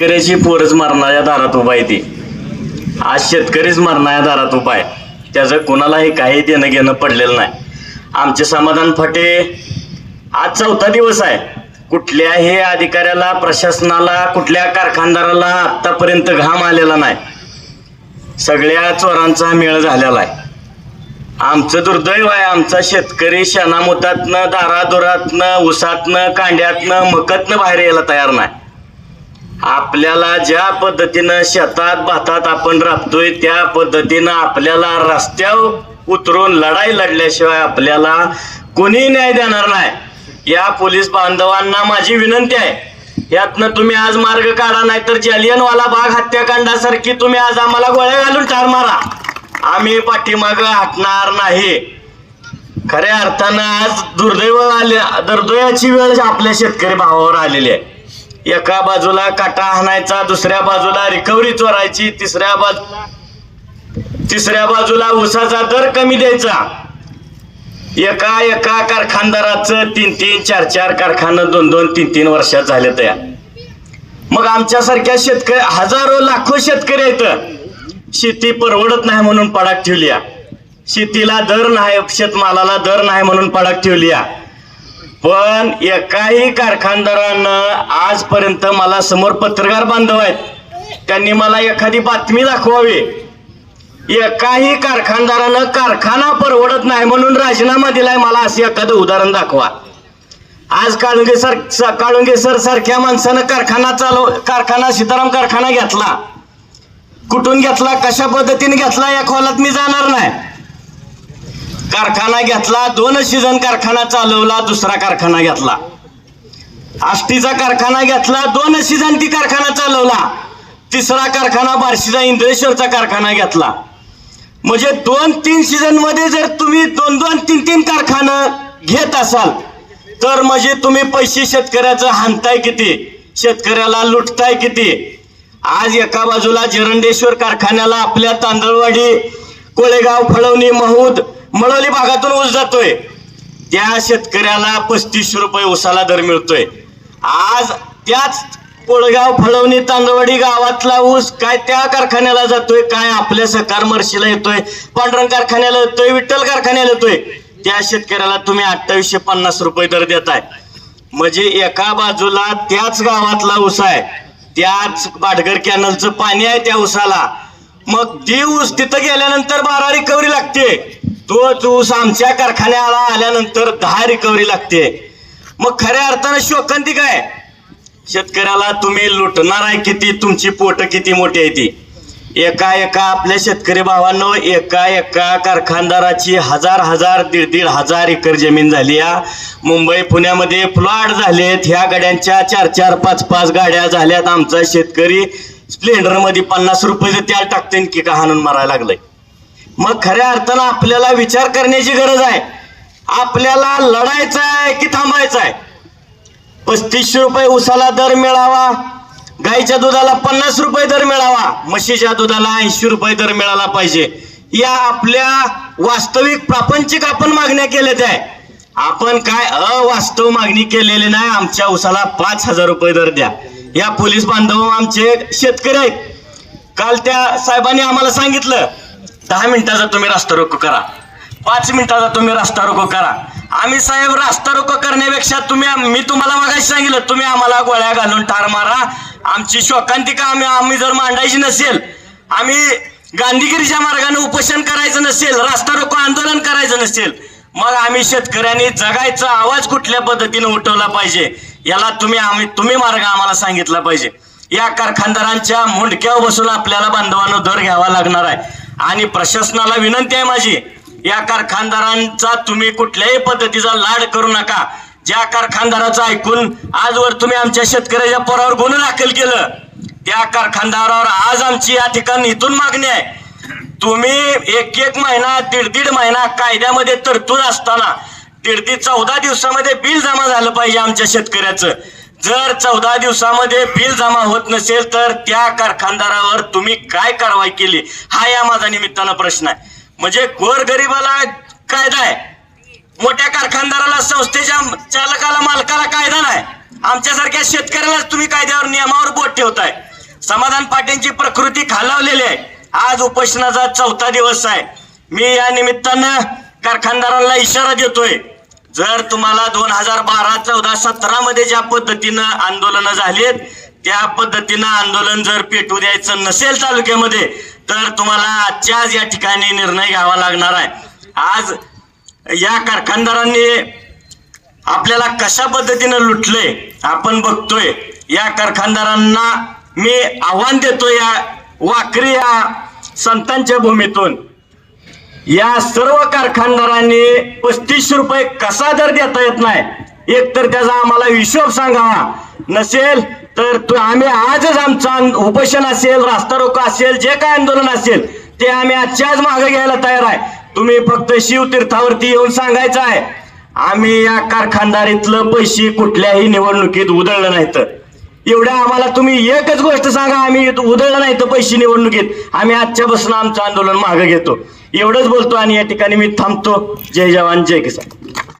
शेतकऱ्याची पोरच मरणाऱ्या दारात उभा आहे ती. आज शेतकरीच मरणाऱ्या दारात उभा आहे. त्याचं कोणालाही काही देणं घेणं पडलेलं नाही. आमचे समाधान फाटे. आज चौथा दिवस आहे. कुठल्याही अधिकाऱ्याला प्रशासनाला कुठल्या कारखानदाराला आत्तापर्यंत घाम आलेला नाही. सगळ्या चोरांचा मेळ झालेला आहे. आमचं दुर्दैव आहे. आमचा शेतकरी शेणामुतातनं दारादुरातनं उसातनं कांड्यातनं मकतनं बाहेर यायला तयार नाही. आपल्याला ज्या पद्धतीनं शेतात भातात आपण राबतोय त्या पद्धतीनं आपल्याला रस्त्यावर उतरून लढाई लढल्याशिवाय आपल्याला कोणी न्याय देणार नाही. या पोलीस बांधवांना माझी विनंती आहे. यातनं तुम्ही आज मार्ग काढा नाही तर जालियनवाला बाग हत्याकांडासारखी तुम्ही आज आम्हाला गोळ्या घालून ठार मारा. आम्ही पाठीमागं हटणार नाही. खऱ्या अर्थानं आज दुर्दैव आले दुर्दैवाची वेळ आपल्या शेतकरी भावावर आलेली आहे. एका बाजूला काटा हाणायचा दुसऱ्या बाजूला रिकव्हरी चोरायची तिसऱ्या बाजूला तिसऱ्या बाजूला ऊसाचा दर कमी द्यायचा. एका एका कारखानदाराचं तीन तीन चार चार कारखानं दोन दोन तीन तीन वर्षात झाले तया मग आमच्यासारख्या शेतकरी हजारो लाखो शेतकरी आहेत. शेती परवडत नाही म्हणून पडाक ठेवली शेतीला दर नाही शेतमालाला दर नाही म्हणून पडाक ठेवली आहे. पण एकाही कारखानदारानं आजपर्यंत मला समोर पत्रकार बांधव आहेत. त्यांनी मला एखादी बातमी दाखवावी. एकाही कारखानदारानं कारखाना परवडत नाही म्हणून राजीनामा दिलाय मला असं एखादं उदाहरण दाखवा. आज काळुंगे सर स- काळुंगे सर सारख्या माणसानं कारखाना चालव कारखाना सीताराम कारखाना घेतला. कुठून घेतला कशा पद्धतीने घेतला या खोलात मी जाणार नाही. कारखाना घेतला दोन सीझन कारखाना चालवला दुसरा कारखाना घेतला. आष्टीचा कारखाना घेतला दोन सीझन ती कारखाना चालवला. तिसरा कारखाना बार्शीचा इंद्रेश्वरचा कारखाना घेतला. म्हणजे दोन तीन सीझनमध्ये जर तुम्ही दोन दोन तीन तीन कारखानं घेत असाल तर म्हणजे तुम्ही पैसे शेतकऱ्याचं हाणताय किती? शेतकऱ्याला लुटताय किती? आज एका बाजूला जरंडेश्वर कारखान्याला आपल्या तांदळवाडी कोळेगाव फळवणी महूद मळवली भागातून ऊस जातोय. त्या शेतकऱ्याला पस्तीस रुपये ऊसाला दर मिळतोय. आज त्याच कोळगाव फळवणी तांदवडी गावातला ऊस काय त्या कारखान्याला जातोय काय आपल्या सकार मर्शीला येतोय पांढरंग कारखान्याला येतोय विठ्ठल कारखान्याला येतोय. त्या शेतकऱ्याला तुम्ही अठ्ठावीसशे पन्नास रुपये दर देताय. म्हणजे एका बाजूला त्याच गावातला ऊस आहे. त्याच बाटगर कॅनलचं पाणी आहे त्या ऊसाला. मग ती ऊस तिथं गेल्यानंतर बारा रिकव्हरी लागते. तोच ऊस आमच्या कारखान्याला आल्यानंतर दहा रिकव्हरी लागते. मग खऱ्या अर्थानं शोकांती काय? शेतकऱ्याला तुम्ही लुटणार आहे किती? तुमची पोट किती मोठी आहे ती? एका एका आपल्या शेतकरी भावांनो एका एका कारखानदाराची हजार हजार दीड दीड हजार एकर जमीन झाली या. मुंबई पुण्यामध्ये फ्लॉट झालेत. ह्या गाड्यांच्या चार चार पाच पाच गाड्या झाल्यात. आमचा शेतकरी स्प्लेंडरमध्ये पन्नास रुपये तेल टाकते की का हाणून मारायला लागलंय. मग खऱ्या अर्थानं आपल्याला विचार करण्याची गरज आहे. आपल्याला लढायचं आहे की थांबायचं आहे? पस्तीसशे रुपये उसाला दर मिळावा. गाईच्या दुधाला पन्नास रुपये दर मिळावा. म्हशीच्या दुधाला ऐंशी रुपये दर मिळाला पाहिजे. या आपल्या वास्तविक प्रापंचिक आपण मागण्या केल्या आहे. आपण काय अवास्तव मागणी केलेली नाही आमच्या उसाला पाच हजार रुपये दर द्या. या पोलीस बांधव आमचे शेतकरी आहेत. काल त्या साहेबांनी आम्हाला सांगितलं दहा मिनिटाचा तुम्ही रास्ता रोको करा. पाच मिनिटाचा तुम्ही रास्ता रोको करा. आम्ही साहेब रास्ता रोको करण्यापेक्षा तुम्ही मी तुम्हाला मागाशी सांगितलं तुम्ही आम्हाला गोळ्या घालून ठार मारा. आमची शोकांतिका आम्ही आम्ही जर मांडायची नसेल आम्ही गांधीगिरीच्या मार्गाने उपोषण करायचं नसेल रास्ता रोको आंदोलन करायचं नसेल मग आम्ही शेतकऱ्यांनी जगायचा आवाज कुठल्या पद्धतीने उठवला पाहिजे? याला तुम्ही आम्ही तुम्ही मार्ग आम्हाला सांगितला पाहिजे. या कारखानदारांच्या मुंडक्यावर बसून आपल्याला बांधवांना दर घ्यावा लागणार आहे. आणि प्रशासनाला विनंती आहे माझी या कारखानदारांचा तुम्ही कुठल्याही पद्धतीचा लाड करू नका. ज्या कारखानदाराचं ऐकून आजवर तुम्ही आमच्या शेतकऱ्याच्या पोरावर गुन्हा दाखल केलं त्या कारखानदारावर आज आमची या ठिकाणी इथून मागणी आहे. तुम्ही एक एक महिना दीड दीड महिना कायद्यामध्ये तरतूद असताना दीड दीड चौदा दिवसामध्ये बिल जमा झालं पाहिजे आमच्या शेतकऱ्याचं. जर चौदा दिवसामध्ये बिल जमा होत नसेल तर त्या कारखानदारावर तुम्ही काय कारवाई केली? हा या माझा निमित्तानं प्रश्न आहे. म्हणजे गोरगरिबाला कायदा आहे. मोठ्या कारखानदाराला संस्थेच्या चालकाला मालकाला कायदा नाही. आमच्यासारख्या शेतकऱ्यालाच तुम्ही कायद्यावर नियमावर बोट ठेवताय. समाधान पाटीलची प्रकृती खालावलेली आहे. आज उपोषणाचा चौथा दिवस आहे. मी या निमित्तानं कारखानदारांना इशारा देतोय. जर तुम्हाला दोन हजार बारा चौदा सतरा मध्ये ज्या पद्धतीनं आंदोलनं झालीत त्या पद्धतीनं आंदोलन जर पेटू द्यायचं नसेल तालुक्यामध्ये तर तुम्हाला आजच्या आज या ठिकाणी निर्णय घ्यावा लागणार आहे. आज या कारखानदारांनी आपल्याला कशा पद्धतीनं लुटलंय आपण बघतोय. या कारखानदारांना मी आव्हान देतो या वाकरी या संतांच्या भूमीतून. या सर्व कारखानदारांनी पस्तीस रुपये कसा दर देता येत नाही? एक तर त्याचा आम्हाला हिशोब सांगावा. नसेल तर तो आम्ही आजच आमचं उपोषण असेल रास्ता रोको असेल जे काय आंदोलन असेल ते आम्ही आजच्या आज मागे घ्यायला तयार आहे. तुम्ही फक्त शिवतीर्थावरती येऊन सांगायचं आहे. आम्ही या कारखानदारीतलं पैसे कुठल्याही निवडणुकीत उधळलं नाही तर एवढ्या आम्हाला तुम्ही एकच गोष्ट सांगा आम्ही उधळलं नाही तर पैसे निवडणुकीत. आम्ही आजच्या बसून आमचं आंदोलन मागे घेतो. एवढंच बोलतो आणि या ठिकाणी मी थांबतो. जय जवान जय किसान.